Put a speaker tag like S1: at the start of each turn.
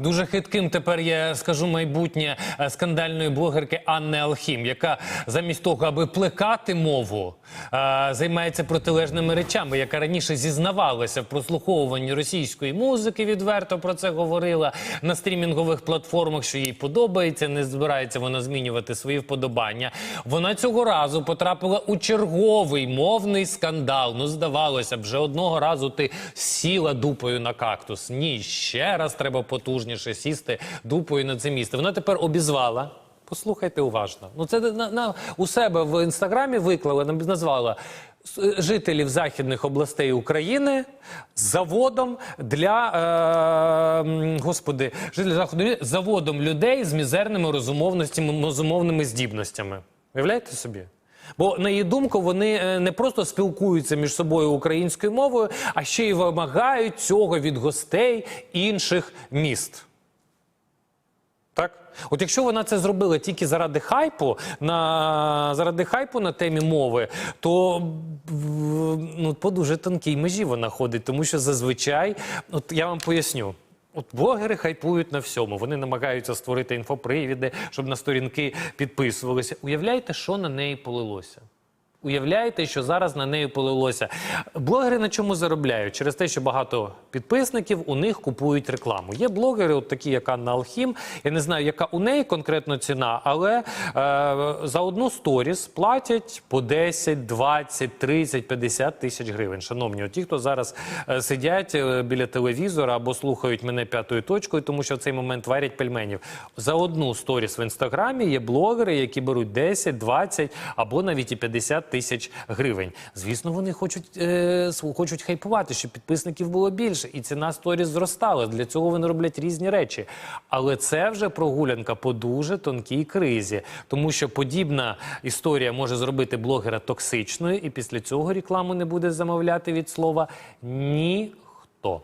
S1: Дуже хитким тепер є, скажу, майбутнє е, скандальної блогерки Анни Алхім, яка замість того, аби плекати мову, е, займається протилежними речами, яка раніше зізнавалася в прослуховуванні російської музики, відверто про це говорила на стрімінгових платформах, що їй подобається, не збирається вона змінювати свої вподобання. Вона цього разу потрапила у черговий мовний скандал. Ну, здавалося б, вже одного разу ти сіла дупою на кактус. Ні, ще раз треба потужніше сісти дупою на це місце. Вона тепер обізвала. Послухайте уважно. Ну це на, на у себе в інстаграмі виклала, назвала жителів західних областей України заводом для е, господи, жителів заходу заводом людей з мізерними розумовностями, розумовними здібностями. Уявляєте собі? Бо на її думку, вони е, не просто спілкуються між собою українською мовою, а ще й вимагають цього від гостей інших міст. Так? От якщо вона це зробила тільки заради хайпу, на, заради хайпу на темі мови, то ну, по дуже тонкій межі вона ходить, тому що зазвичай, от я вам поясню. От блогери хайпують на всьому. Вони намагаються створити інфопривіди, щоб на сторінки підписувалися. Уявляєте, що на неї полилося? Уявляєте, що зараз на неї полилося. Блогери на чому заробляють? Через те, що багато підписників у них купують рекламу. Є блогери, от такі, як Анна Алхім. Я не знаю, яка у неї конкретно ціна, але е, за одну сторіс платять по 10, 20, 30, 50 тисяч гривень. Шановні, ті, хто зараз е, сидять е, біля телевізора або слухають мене п'ятою точкою, тому що в цей момент варять пельменів. За одну сторіс в інстаграмі є блогери, які беруть 10, 20 або навіть і 50 тисяч гривень. Звісно, вони хочуть, е, хочуть хайпувати, щоб підписників було більше, і ціна сторіс зростала. Для цього вони роблять різні речі. Але це вже прогулянка по дуже тонкій кризі, тому що подібна історія може зробити блогера токсичною, і після цього рекламу не буде замовляти від слова ніхто.